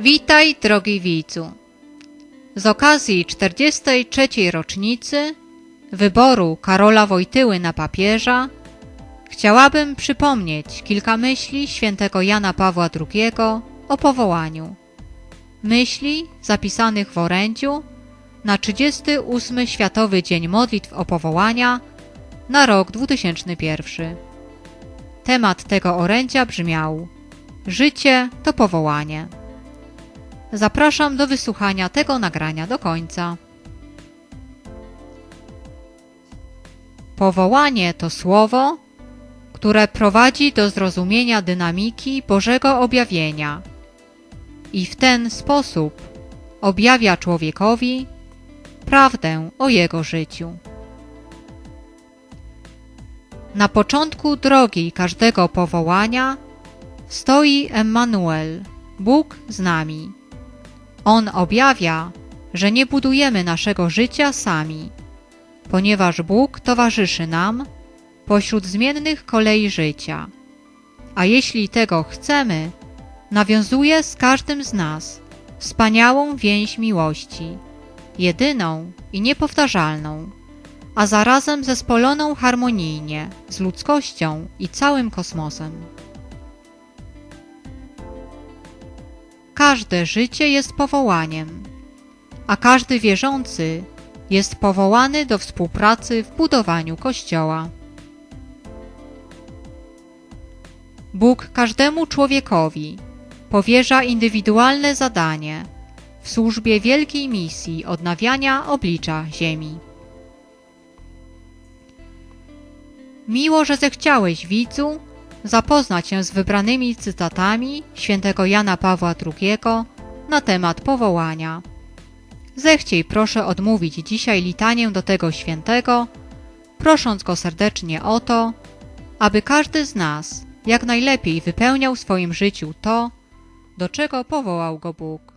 Witaj, drogi widzu. Z okazji 43. rocznicy wyboru Karola Wojtyły na papieża chciałabym przypomnieć kilka myśli świętego Jana Pawła II o powołaniu. Myśli zapisanych w orędziu na 38. Światowy Dzień Modlitw o Powołania na rok 2001. Temat tego orędzia brzmiał Życie to powołanie. Zapraszam do wysłuchania tego nagrania do końca. Powołanie to słowo, które prowadzi do zrozumienia dynamiki Bożego objawienia i w ten sposób objawia człowiekowi prawdę o jego życiu. Na początku drogi każdego powołania stoi Emmanuel, Bóg z nami. On objawia, że nie budujemy naszego życia sami, ponieważ Bóg towarzyszy nam pośród zmiennych kolei życia. A jeśli tego chcemy, nawiązuje z każdym z nas wspaniałą więź miłości, jedyną i niepowtarzalną, a zarazem zespoloną harmonijnie z ludzkością i całym kosmosem. Każde życie jest powołaniem, a każdy wierzący jest powołany do współpracy w budowaniu Kościoła. Bóg każdemu człowiekowi powierza indywidualne zadanie w służbie wielkiej misji odnawiania oblicza Ziemi. Miło, że zechciałeś, widzu, zapoznać się z wybranymi cytatami świętego Jana Pawła II na temat powołania. Zechciej proszę odmówić dzisiaj litanię do tego świętego, prosząc go serdecznie o to, aby każdy z nas jak najlepiej wypełniał w swoim życiu to, do czego powołał go Bóg.